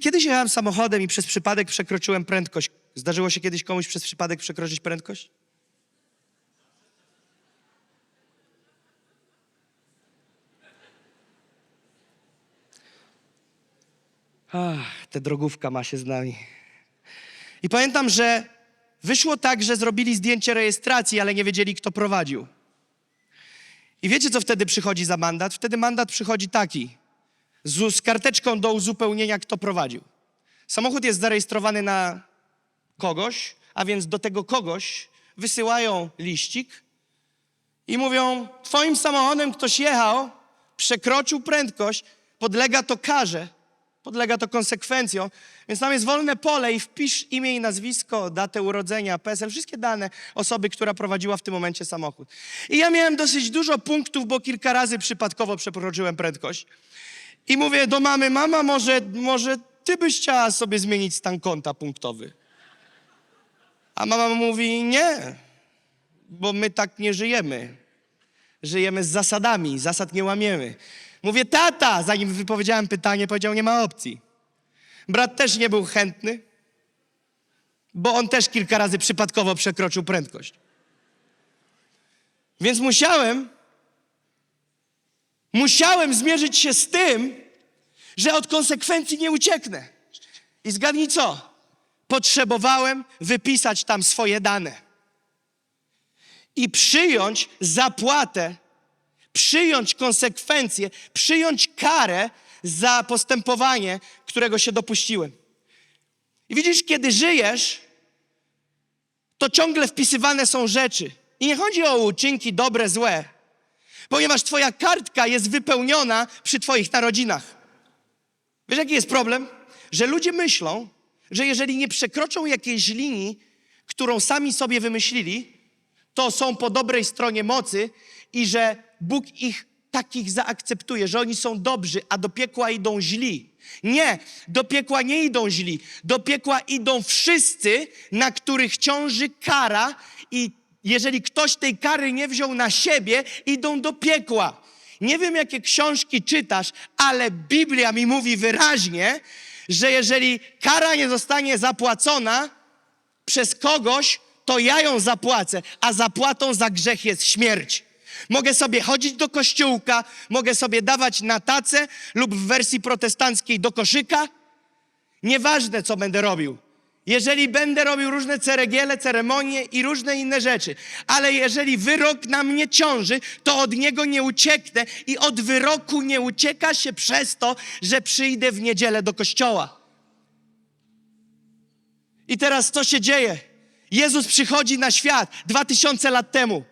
Kiedyś jechałem samochodem i przez przypadek przekroczyłem prędkość. Zdarzyło się kiedyś komuś przez przypadek przekroczyć prędkość? Ach, ta drogówka ma się z nami. I pamiętam, że wyszło tak, że zrobili zdjęcie rejestracji, ale nie wiedzieli, kto prowadził. I wiecie, co wtedy przychodzi za mandat? Wtedy mandat przychodzi taki, z, z karteczką do uzupełnienia, kto prowadził. Samochód jest zarejestrowany na kogoś, a więc do tego kogoś wysyłają liścik i mówią: Twoim samochodem ktoś jechał, przekroczył prędkość, podlega to karze, podlega to konsekwencjom, więc tam jest wolne pole i wpisz imię i nazwisko, datę urodzenia, PESEL, wszystkie dane osoby, która prowadziła w tym momencie samochód. I ja miałem dosyć dużo punktów, bo kilka razy przypadkowo przekroczyłem prędkość. I mówię do mamy, mama, może, może ty byś chciała sobie zmienić stan konta punktowy. A mama mówi, nie, bo my tak nie żyjemy. Żyjemy z zasadami, zasad nie łamiemy. Mówię, tata, zanim wypowiedziałem pytanie, powiedział, nie ma opcji. Brat też nie był chętny, bo on też kilka razy przypadkowo przekroczył prędkość. Więc musiałem, musiałem zmierzyć się z tym, że od konsekwencji nie ucieknę. I zgadnij co? Potrzebowałem wypisać tam swoje dane i przyjąć zapłatę, przyjąć konsekwencje, przyjąć karę za postępowanie, którego się dopuściłem. I widzisz, kiedy żyjesz, to ciągle wpisywane są rzeczy. I nie chodzi o uczynki dobre, złe, ponieważ Twoja kartka jest wypełniona przy Twoich narodzinach. Wiesz, jaki jest problem? Że ludzie myślą, że jeżeli nie przekroczą jakiejś linii, którą sami sobie wymyślili, to są po dobrej stronie mocy i że Bóg ich takich zaakceptuje, że oni są dobrzy, a do piekła idą źli. Nie, do piekła nie idą źli. Do piekła idą wszyscy, na których ciąży kara i jeżeli ktoś tej kary nie wziął na siebie, idą do piekła. Nie wiem, jakie książki czytasz, ale Biblia mi mówi wyraźnie, że jeżeli kara nie zostanie zapłacona przez kogoś, to ja ją zapłacę, a zapłatą za grzech jest śmierć. Mogę sobie chodzić do kościółka, mogę sobie dawać na tacę lub w wersji protestanckiej do koszyka. Nieważne, co będę robił. Jeżeli będę robił różne ceregiele, ceremonie i różne inne rzeczy, ale jeżeli wyrok na mnie ciąży, to od niego nie ucieknę i od wyroku nie ucieka się przez to, że przyjdę w niedzielę do kościoła. I teraz co się dzieje? Jezus przychodzi na świat dwa tysiące lat temu.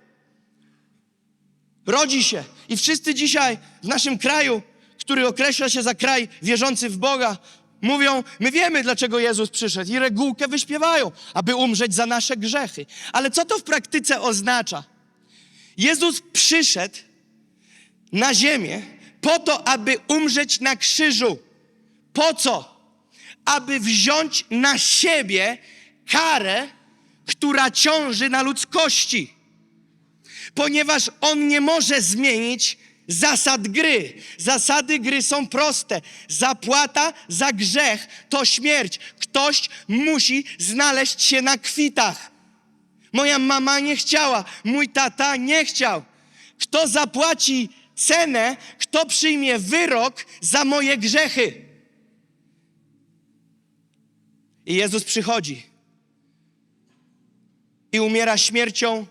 Rodzi się. I wszyscy dzisiaj w naszym kraju, który określa się za kraj wierzący w Boga, mówią, my wiemy, dlaczego Jezus przyszedł i regułkę wyśpiewają, aby umrzeć za nasze grzechy. Ale co to w praktyce oznacza? Jezus przyszedł na ziemię po to, aby umrzeć na krzyżu. Po co? Aby wziąć na siebie karę, która ciąży na ludzkości. Ponieważ on nie może zmienić zasad gry. Zasady gry są proste. Zapłata za grzech to śmierć. Ktoś musi znaleźć się na kwitach. Moja mama nie chciała, mój tata nie chciał. Kto zapłaci cenę, kto przyjmie wyrok za moje grzechy? I Jezus przychodzi i umiera śmiercią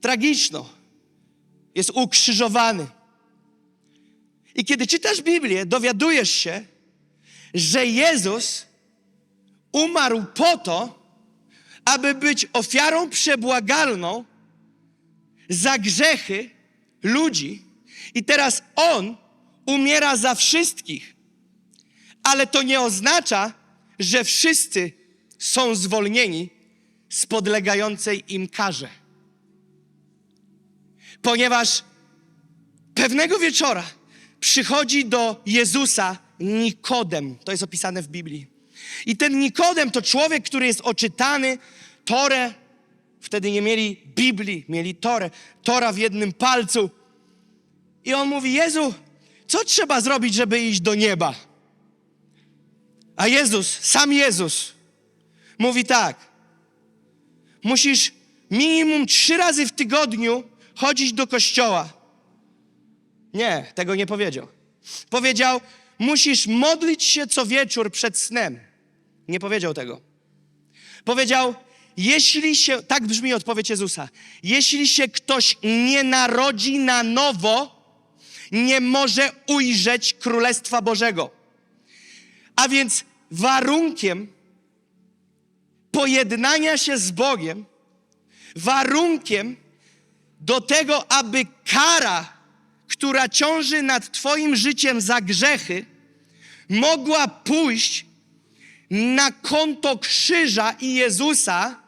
tragiczną. Jest ukrzyżowany. I kiedy czytasz Biblię, dowiadujesz się, że Jezus umarł po to, aby być ofiarą przebłagalną za grzechy ludzi. I teraz On umiera za wszystkich. Ale to nie oznacza, że wszyscy są zwolnieni z podlegającej im karze. Ponieważ pewnego wieczora przychodzi do Jezusa Nikodem. To jest opisane w Biblii. I ten Nikodem to człowiek, który jest oczytany, Torę. Wtedy nie mieli Biblii, mieli Torę. Tora w jednym palcu. I on mówi: Jezu, co trzeba zrobić, żeby iść do nieba? A Jezus, sam Jezus, mówi tak: musisz minimum trzy razy w tygodniu chodzić do kościoła. Nie, tego nie powiedział. Powiedział, musisz modlić się co wieczór przed snem. Nie powiedział tego. Powiedział, jeśli się, tak brzmi odpowiedź Jezusa, jeśli się ktoś nie narodzi na nowo, nie może ujrzeć Królestwa Bożego. A więc warunkiem pojednania się z Bogiem, warunkiem do tego, aby kara, która ciąży nad Twoim życiem za grzechy, mogła pójść na konto krzyża i Jezusa,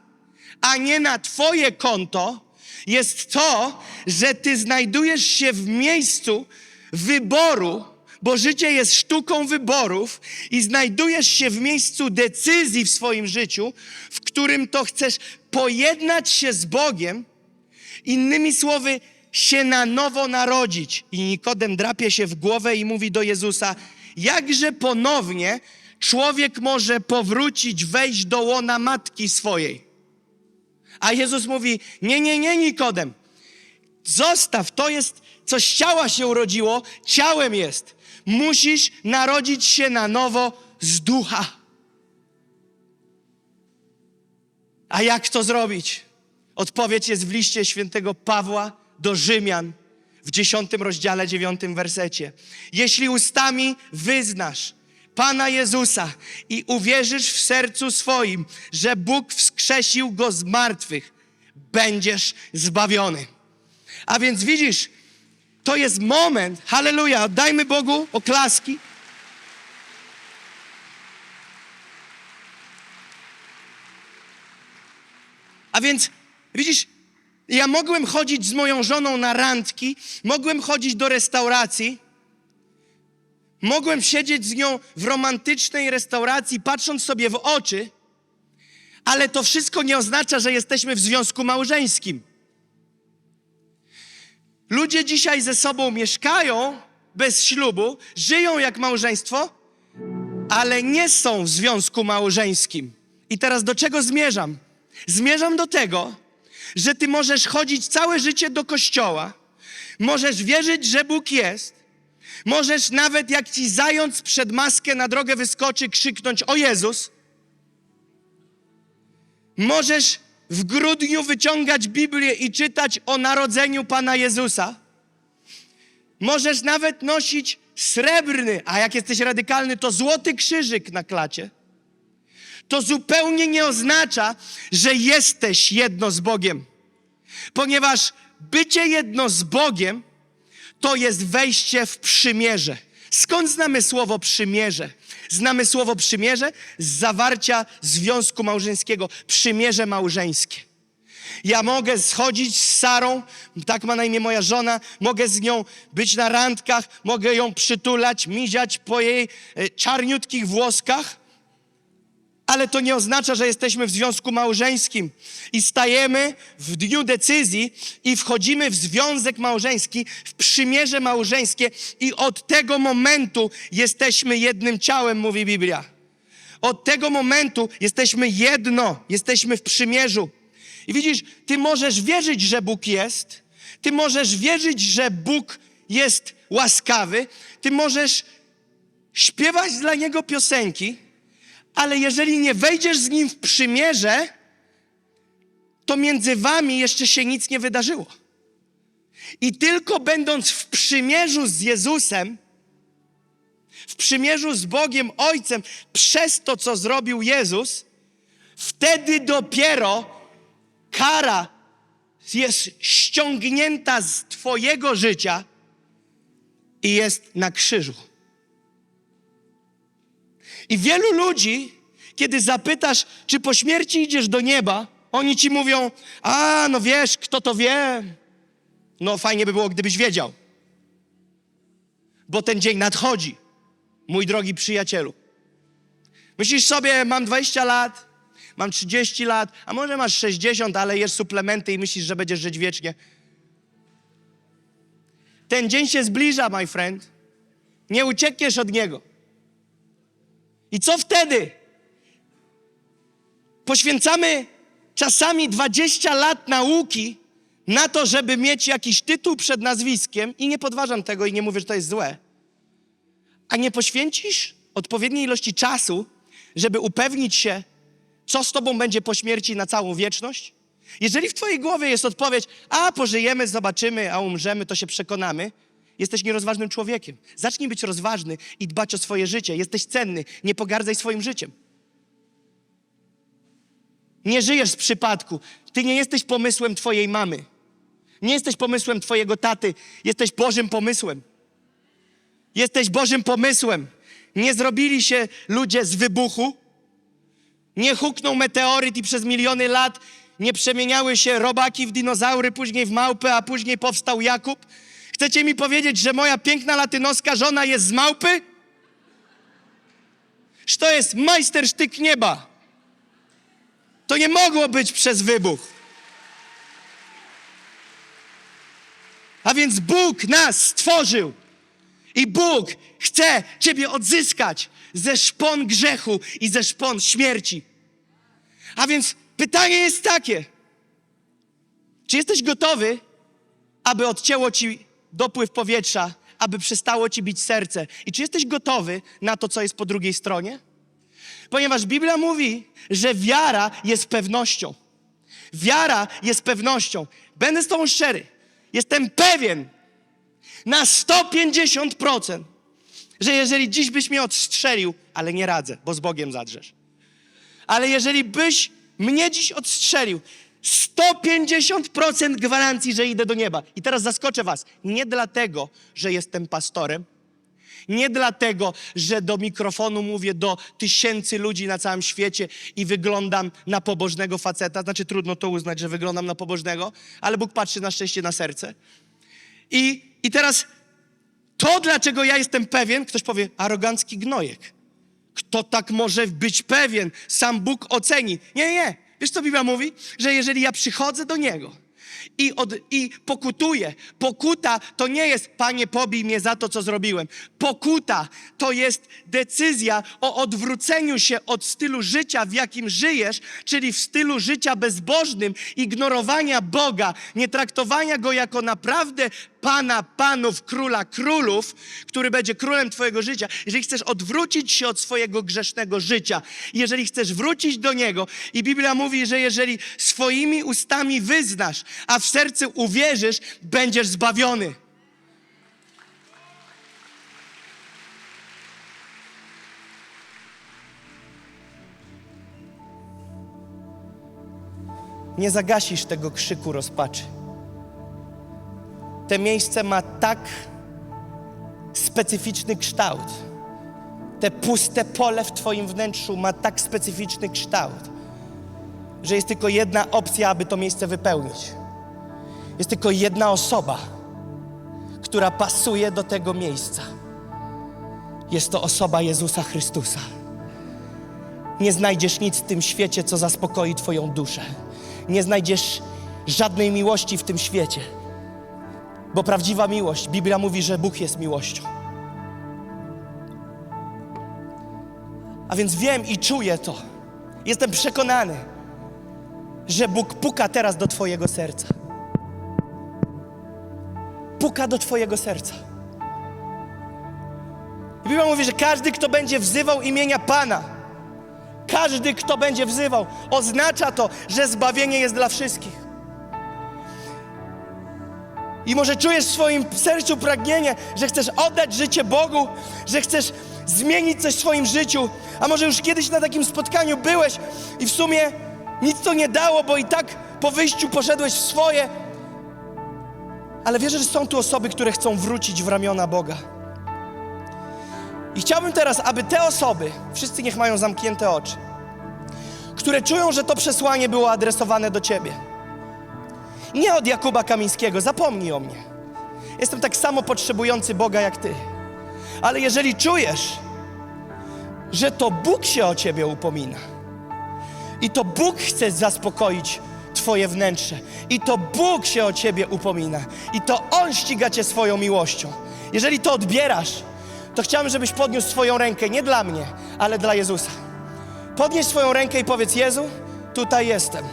a nie na Twoje konto, jest to, że Ty znajdujesz się w miejscu wyboru, bo życie jest sztuką wyborów i znajdujesz się w miejscu decyzji w swoim życiu, w którym to chcesz pojednać się z Bogiem, innymi słowy, się na nowo narodzić. I Nikodem drapie się w głowę i mówi do Jezusa: Jakże ponownie człowiek może powrócić, wejść do łona matki swojej? A Jezus mówi: Nie, nie, nie, Nikodem. Zostaw, to jest, co z ciała się urodziło, ciałem jest. Musisz narodzić się na nowo z ducha. A jak to zrobić? Odpowiedź jest w liście świętego Pawła do Rzymian w dziesiątym rozdziale, dziewiątym wersecie. Jeśli ustami wyznasz Pana Jezusa i uwierzysz w sercu swoim, że Bóg wskrzesił Go z martwych, będziesz zbawiony. A więc widzisz, to jest moment, halleluja, dajmy Bogu oklaski. A więc widzisz, ja mogłem chodzić z moją żoną na randki, mogłem chodzić do restauracji, mogłem siedzieć z nią w romantycznej restauracji, patrząc sobie w oczy, ale to wszystko nie oznacza, że jesteśmy w związku małżeńskim. Ludzie dzisiaj ze sobą mieszkają bez ślubu, żyją jak małżeństwo, ale nie są w związku małżeńskim. I teraz do czego zmierzam? Zmierzam do tego, że ty możesz chodzić całe życie do kościoła, możesz wierzyć, że Bóg jest, możesz nawet jak ci zając przed maskę na drogę wyskoczy, krzyknąć o Jezus, możesz w grudniu wyciągać Biblię i czytać o narodzeniu Pana Jezusa, możesz nawet nosić srebrny, a jak jesteś radykalny, to złoty krzyżyk na klacie to zupełnie nie oznacza, że jesteś jedno z Bogiem. Ponieważ bycie jedno z Bogiem to jest wejście w przymierze. Skąd znamy słowo przymierze? Znamy słowo przymierze z zawarcia związku małżeńskiego, przymierze małżeńskie. Ja mogę schodzić z Sarą, tak ma na imię moja żona, mogę z nią być na randkach, mogę ją przytulać, miziać po jej e, czarniutkich włoskach, ale to nie oznacza, że jesteśmy w związku małżeńskim i stajemy w dniu decyzji i wchodzimy w związek małżeński, w przymierze małżeńskie i od tego momentu jesteśmy jednym ciałem, mówi Biblia. Od tego momentu jesteśmy jedno, jesteśmy w przymierzu. I widzisz, ty możesz wierzyć, że Bóg jest, ty możesz wierzyć, że Bóg jest łaskawy, ty możesz śpiewać dla Niego piosenki, ale jeżeli nie wejdziesz z nim w przymierze, to między wami jeszcze się nic nie wydarzyło. I tylko będąc w przymierzu z Jezusem, w przymierzu z Bogiem Ojcem, przez to, co zrobił Jezus, wtedy dopiero kara jest ściągnięta z Twojego życia i jest na krzyżu. I wielu ludzi, kiedy zapytasz, czy po śmierci idziesz do nieba, oni ci mówią: A, no wiesz, kto to wie? No fajnie by było, gdybyś wiedział. Bo ten dzień nadchodzi, mój drogi przyjacielu. Myślisz sobie, mam 20 lat, mam 30 lat, a może masz 60, ale jesz suplementy i myślisz, że będziesz żyć wiecznie. Ten dzień się zbliża, my friend. Nie uciekniesz od niego. I co wtedy? Poświęcamy czasami 20 lat nauki na to, żeby mieć jakiś tytuł przed nazwiskiem, i nie podważam tego i nie mówię, że to jest złe, a nie poświęcisz odpowiedniej ilości czasu, żeby upewnić się, co z tobą będzie po śmierci na całą wieczność? Jeżeli w twojej głowie jest odpowiedź, a pożyjemy, zobaczymy, a umrzemy, to się przekonamy, jesteś nierozważnym człowiekiem. Zacznij być rozważny i dbać o swoje życie. Jesteś cenny, nie pogardzaj swoim życiem. Nie żyjesz z przypadku. Ty nie jesteś pomysłem twojej mamy. Nie jesteś pomysłem twojego taty. Jesteś Bożym pomysłem. Jesteś Bożym pomysłem. Nie zrobili się ludzie z wybuchu. Nie huknął meteoryt i przez miliony lat nie przemieniały się robaki w dinozaury, później w małpy, a później powstał Jakub. Chcecie mi powiedzieć, że moja piękna latynoska żona jest z małpy? Że to jest majstersztyk nieba. To nie mogło być przez wybuch. A więc Bóg nas stworzył. I Bóg chce Ciebie odzyskać ze szpon grzechu i ze szpon śmierci. A więc pytanie jest takie: czy jesteś gotowy, aby odcięło Ci dopływ powietrza, aby przestało Ci bić serce? I czy jesteś gotowy na to, co jest po drugiej stronie? Ponieważ Biblia mówi, że wiara jest pewnością. Wiara jest pewnością. Będę z Tobą szczery. Jestem pewien na 150%, że jeżeli dziś byś mnie odstrzelił, ale nie radzę, bo z Bogiem zadrzesz. Ale jeżeli byś mnie dziś odstrzelił, 150% gwarancji, że idę do nieba. I teraz zaskoczę Was. Nie dlatego, że jestem pastorem, nie dlatego, że do mikrofonu mówię do tysięcy ludzi na całym świecie i wyglądam na pobożnego faceta. Znaczy, trudno to uznać, że wyglądam na pobożnego, ale Bóg patrzy na szczęście na serce. I, I teraz to, dlaczego ja jestem pewien, ktoś powie, arogancki gnojek. Kto tak może być pewien? Sam Bóg oceni. Nie, nie. Wiesz, co Biblia mówi? Że jeżeli ja przychodzę do Niego i, od, i pokutuję, pokuta to nie jest, Panie, pobij mnie za to, co zrobiłem. Pokuta to jest decyzja o odwróceniu się od stylu życia, w jakim żyjesz, czyli w stylu życia bezbożnym, ignorowania Boga, nie traktowania Go jako naprawdę Pana Panów, Króla Królów, który będzie królem Twojego życia, jeżeli chcesz odwrócić się od swojego grzesznego życia, jeżeli chcesz wrócić do Niego, i Biblia mówi, że jeżeli swoimi ustami wyznasz, a w sercu uwierzysz, będziesz zbawiony. Nie zagasisz tego krzyku rozpaczy. Te miejsce ma tak specyficzny kształt. Te puste pole w Twoim wnętrzu ma tak specyficzny kształt, że jest tylko jedna opcja, aby to miejsce wypełnić. Jest tylko jedna osoba, która pasuje do tego miejsca. Jest to osoba Jezusa Chrystusa. Nie znajdziesz nic w tym świecie, co zaspokoi Twoją duszę. Nie znajdziesz żadnej miłości w tym świecie. Bo prawdziwa miłość, Biblia mówi, że Bóg jest miłością. A więc wiem i czuję to. Jestem przekonany, że Bóg puka teraz do Twojego serca. Puka do Twojego serca. I Biblia mówi, że każdy, kto będzie wzywał imienia Pana, każdy, kto będzie wzywał, oznacza to, że zbawienie jest dla wszystkich. I może czujesz w swoim sercu pragnienie, że chcesz oddać życie Bogu, że chcesz zmienić coś w swoim życiu, a może już kiedyś na takim spotkaniu byłeś i w sumie nic to nie dało, bo i tak po wyjściu poszedłeś w swoje. Ale wierzę, że są tu osoby, które chcą wrócić w ramiona Boga. I chciałbym teraz, aby te osoby, wszyscy niech mają zamknięte oczy, które czują, że to przesłanie było adresowane do Ciebie. Nie od Jakuba Kamińskiego, zapomnij o mnie. Jestem tak samo potrzebujący Boga jak Ty. Ale jeżeli czujesz, że to Bóg się o Ciebie upomina i to Bóg chce zaspokoić Twoje wnętrze i to Bóg się o Ciebie upomina i to On ściga Cię swoją miłością. Jeżeli to odbierasz, to chciałbym, żebyś podniósł swoją rękę, nie dla mnie, ale dla Jezusa. Podnieś swoją rękę i powiedz: Jezu, tutaj jestem.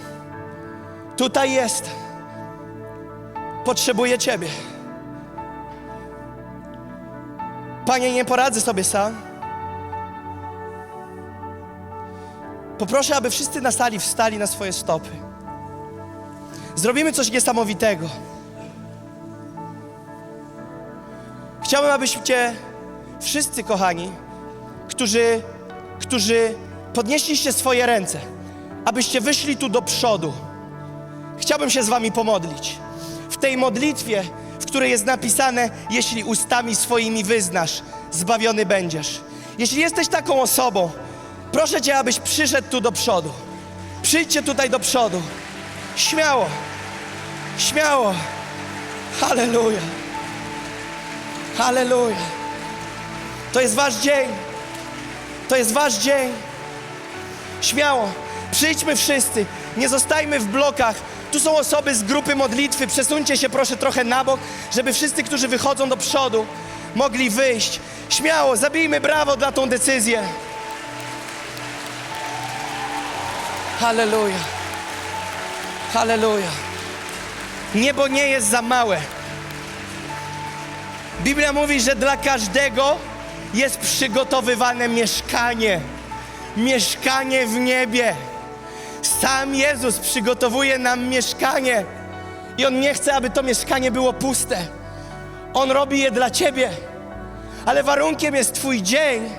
Tutaj jestem. Potrzebuję Ciebie. Panie, nie poradzę sobie sam. Poproszę, aby wszyscy na sali wstali na swoje stopy. Zrobimy coś niesamowitego. Chciałbym, abyście wszyscy, kochani, którzy, którzy podnieśliście swoje ręce, abyście wyszli tu do przodu. Chciałbym się z wami pomodlić. Tej modlitwie, w której jest napisane, jeśli ustami swoimi wyznasz, zbawiony będziesz. Jeśli jesteś taką osobą, proszę cię, abyś przyszedł tu do przodu. Przyjdźcie tutaj do przodu. Śmiało. Śmiało. Halleluja. Halleluja. To jest wasz dzień. To jest wasz dzień. Śmiało. Przyjdźmy wszyscy. Nie zostajmy w blokach. Tu są osoby z grupy modlitwy. Przesuńcie się proszę trochę na bok, żeby wszyscy, którzy wychodzą do przodu, mogli wyjść. Śmiało, zabijmy brawo dla tą decyzję. Halleluja. Halleluja. Niebo nie jest za małe. Biblia mówi, że dla każdego jest przygotowywane mieszkanie. Mieszkanie w niebie. Sam Jezus przygotowuje nam mieszkanie. I On nie chce, aby to mieszkanie było puste. On robi je dla Ciebie. Ale warunkiem jest Twój dzień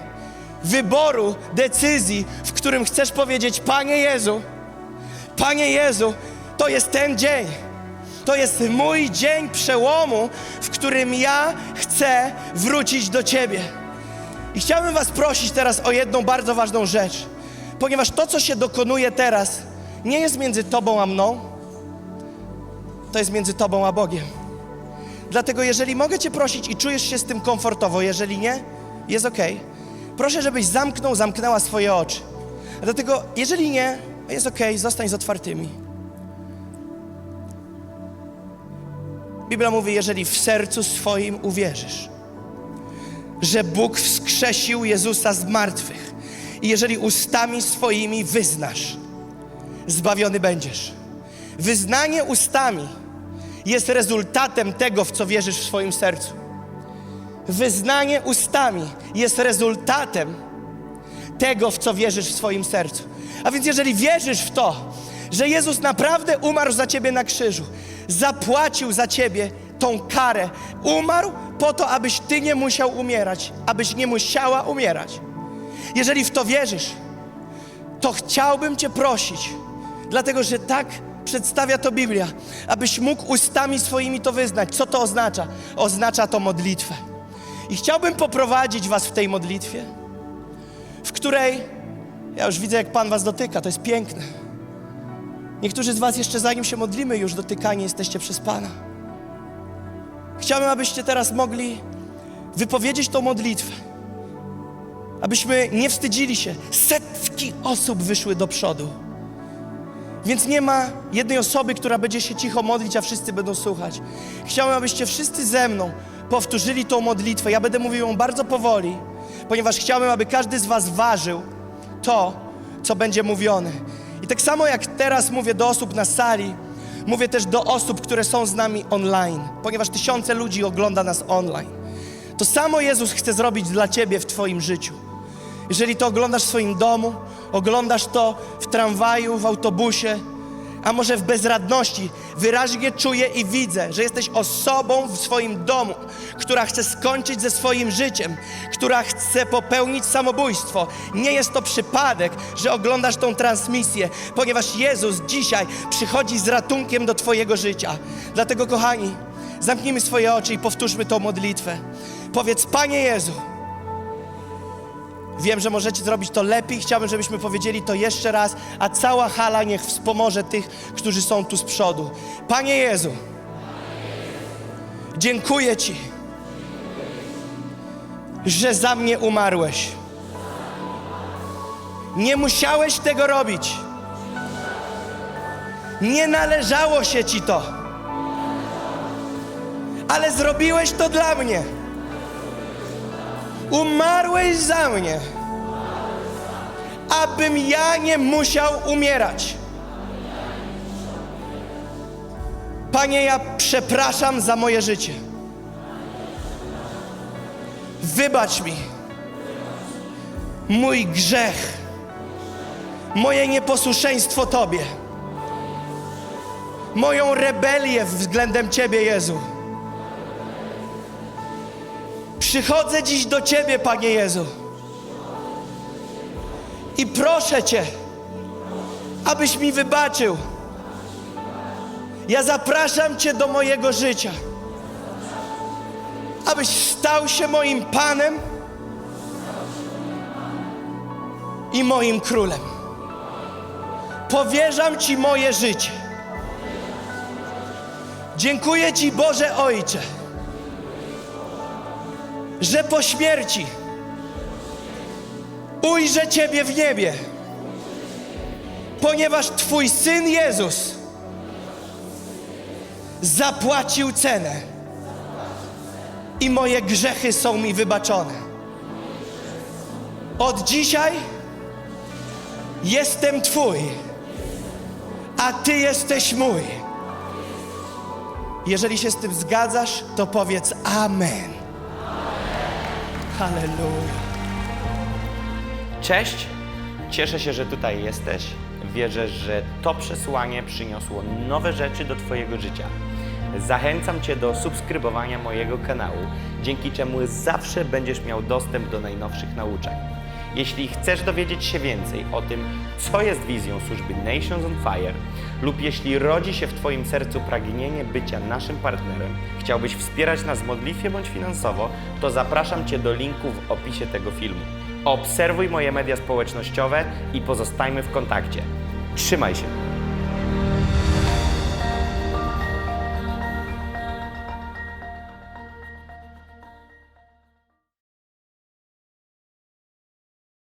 wyboru, decyzji, w którym chcesz powiedzieć: Panie Jezu, Panie Jezu, to jest ten dzień. To jest mój dzień przełomu, w którym ja chcę wrócić do Ciebie. I chciałbym Was prosić teraz o jedną bardzo ważną rzecz, ponieważ to, co się dokonuje teraz, nie jest między Tobą a mną, to jest między Tobą a Bogiem. Dlatego, jeżeli mogę Cię prosić i czujesz się z tym komfortowo, jeżeli nie, jest ok. Proszę, żebyś zamknął, zamknęła swoje oczy. Dlatego, jeżeli nie, jest ok, zostań z otwartymi. Biblia mówi, jeżeli w sercu swoim uwierzysz, że Bóg wskrzesił Jezusa z martwych i jeżeli ustami swoimi wyznasz, zbawiony będziesz. Wyznanie ustami jest rezultatem tego, w co wierzysz w swoim sercu. Wyznanie ustami jest rezultatem tego, w co wierzysz w swoim sercu. A więc jeżeli wierzysz w to, że Jezus naprawdę umarł za ciebie na krzyżu, zapłacił za ciebie tą karę, umarł po to, abyś ty nie musiał umierać, abyś nie musiała umierać. Jeżeli w to wierzysz, to chciałbym Cię prosić, dlatego że tak przedstawia to Biblia, abyś mógł ustami swoimi to wyznać. Co to oznacza? Oznacza to modlitwę. I chciałbym poprowadzić Was w tej modlitwie, w której ja już widzę, jak Pan Was dotyka, to jest piękne. Niektórzy z Was jeszcze zanim się modlimy, już dotykani jesteście przez Pana. Chciałbym, abyście teraz mogli wypowiedzieć tą modlitwę. Abyśmy nie wstydzili się. Setki osób wyszły do przodu. Więc nie ma jednej osoby, która będzie się cicho modlić, a wszyscy będą słuchać. Chciałbym, abyście wszyscy ze mną powtórzyli tą modlitwę. Ja będę mówił ją bardzo powoli, ponieważ chciałbym, aby każdy z Was ważył to, co będzie mówione. I tak samo jak teraz mówię do osób na sali, mówię też do osób, które są z nami online, ponieważ tysiące ludzi ogląda nas online. To samo Jezus chce zrobić dla Ciebie w Twoim życiu. Jeżeli to oglądasz w swoim domu, oglądasz to w tramwaju, w autobusie, a może w bezradności, wyraźnie czuję i widzę, że jesteś osobą w swoim domu, która chce skończyć ze swoim życiem, która chce popełnić samobójstwo. Nie jest to przypadek, że oglądasz tą transmisję, ponieważ Jezus dzisiaj przychodzi z ratunkiem do Twojego życia. Dlatego, kochani, zamknijmy swoje oczy i powtórzmy tą modlitwę. Powiedz, Panie Jezu, Wiem, że możecie zrobić to lepiej. Chciałbym, żebyśmy powiedzieli to jeszcze raz, a cała hala niech wspomoże tych, którzy są tu z przodu. Panie Jezu, dziękuję Ci, że za mnie umarłeś. Nie musiałeś tego robić. Nie należało się Ci to. Ale zrobiłeś to dla mnie. Umarłeś za mnie, abym ja nie musiał umierać. Panie, ja przepraszam za moje życie. Wybacz mi mój grzech, moje nieposłuszeństwo Tobie, moją rebelię względem Ciebie, Jezu. Przychodzę dziś do Ciebie, Panie Jezu. I proszę Cię, abyś mi wybaczył. Ja zapraszam Cię do mojego życia. Abyś stał się moim Panem i moim Królem. Powierzam Ci moje życie. Dziękuję Ci, Boże Ojcze, że po śmierci ujrzę Ciebie w niebie, ponieważ Twój Syn Jezus zapłacił cenę i moje grzechy są mi wybaczone. Od dzisiaj jestem Twój, a Ty jesteś mój. Jeżeli się z tym zgadzasz, to powiedz Amen. Halleluja. Cześć, cieszę się, że tutaj jesteś. Wierzę, że to przesłanie przyniosło nowe rzeczy do Twojego życia. Zachęcam Cię do subskrybowania mojego kanału, dzięki czemu zawsze będziesz miał dostęp do najnowszych nauczeń. Jeśli chcesz dowiedzieć się więcej o tym, co jest wizją służby Nations on Fire, lub jeśli rodzi się w Twoim sercu pragnienie bycia naszym partnerem, chciałbyś wspierać nas modlitwie bądź finansowo, to zapraszam Cię do linku w opisie tego filmu. Obserwuj moje media społecznościowe i pozostajmy w kontakcie. Trzymaj się!